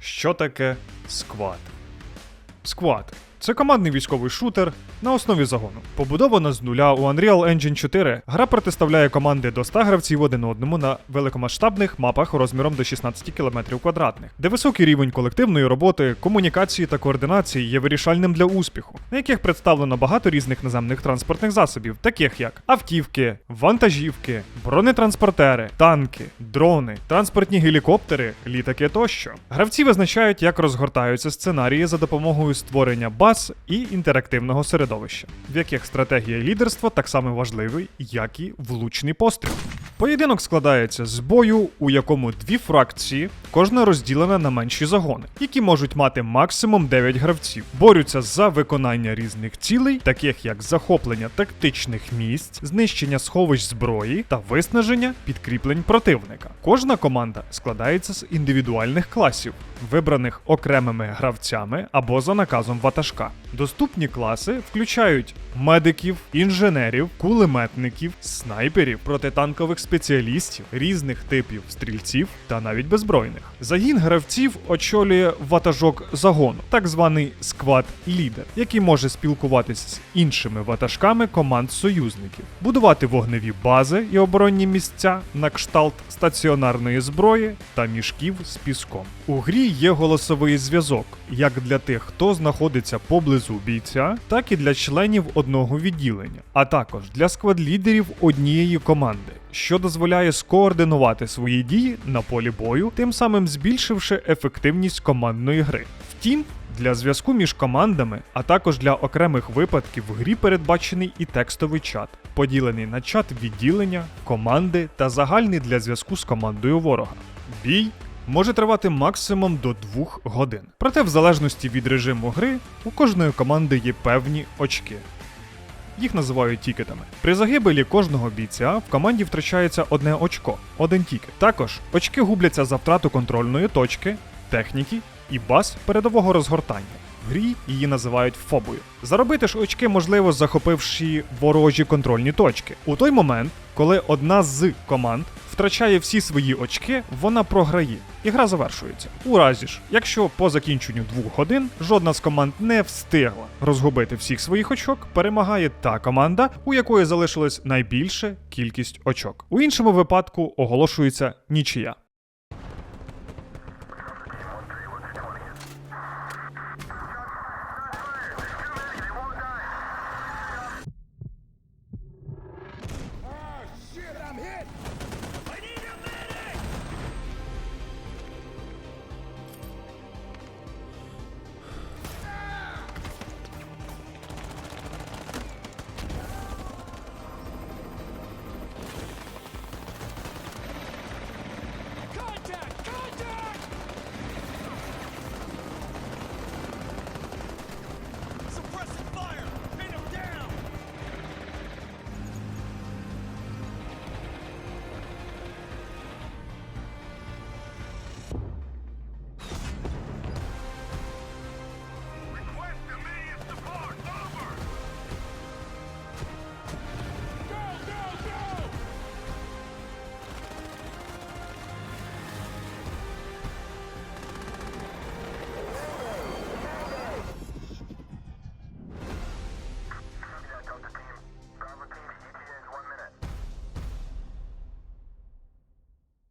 Що таке сквад? Сквад це командний військовий шутер на основі загону. Побудована з нуля у Unreal Engine 4, гра протиставляє команди до 100 гравців один одному на великомасштабних мапах розміром до 16 км квадратних, де високий рівень колективної роботи, комунікації та координації є вирішальним для успіху, на яких представлено багато різних наземних транспортних засобів, таких як автівки, вантажівки, бронетранспортери, танки, дрони, транспортні гелікоптери, літаки тощо. Гравці визначають, як розгортаються сценарії за допомогою створення баз і інтерактивного середовища, в яких стратегія лідерства так само важливий, як і влучний постріл. Поєдинок складається з бою, у якому дві фракції, кожна розділена на менші загони, які можуть мати максимум 9 гравців, борються за виконання різних цілей, таких як захоплення тактичних місць, знищення сховищ зброї та виснаження підкріплень противника. Кожна команда складається з індивідуальних класів, вибраних окремими гравцями або за наказом ватажка. Доступні класи включають медиків, інженерів, кулеметників, снайперів, протитанкових спеціалістів, різних типів стрільців та навіть беззбройних. Загін гравців очолює ватажок загону, так званий сквад лідер, який може спілкуватися з іншими ватажками команд союзників, будувати вогневі бази і оборонні місця на кшталт стаціонарної зброї та мішків з піском. У грі є голосовий зв'язок як для тих, хто знаходиться поблизу бійця, так і для членів одного відділення, а також для сквад-лідерів однієї команди, що дозволяє скоординувати свої дії на полі бою, тим самим збільшивши ефективність командної гри. Втім, для зв'язку між командами, а також для окремих випадків в грі передбачений і текстовий чат, поділений на чат відділення, команди та загальний для зв'язку з командою ворога. Бій може тривати максимум до 2 годин. Проте, в залежності від режиму гри, у кожної команди є певні очки. Їх називають тікетами. При загибелі кожного бійця в команді втрачається одне очко, один тікет. Також очки губляться за втрату контрольної точки, техніки і баз передового розгортання. В грі її називають фобою. Заробити ж очки можливо, захопивши ворожі контрольні точки. У той момент, коли одна з команд втрачає всі свої очки, вона програє, і гра завершується. У разі ж, якщо по закінченню двох годин жодна з команд не встигла розгубити всіх своїх очок, перемагає та команда, у якої залишилось найбільше кількість очок. У іншому випадку оголошується нічия.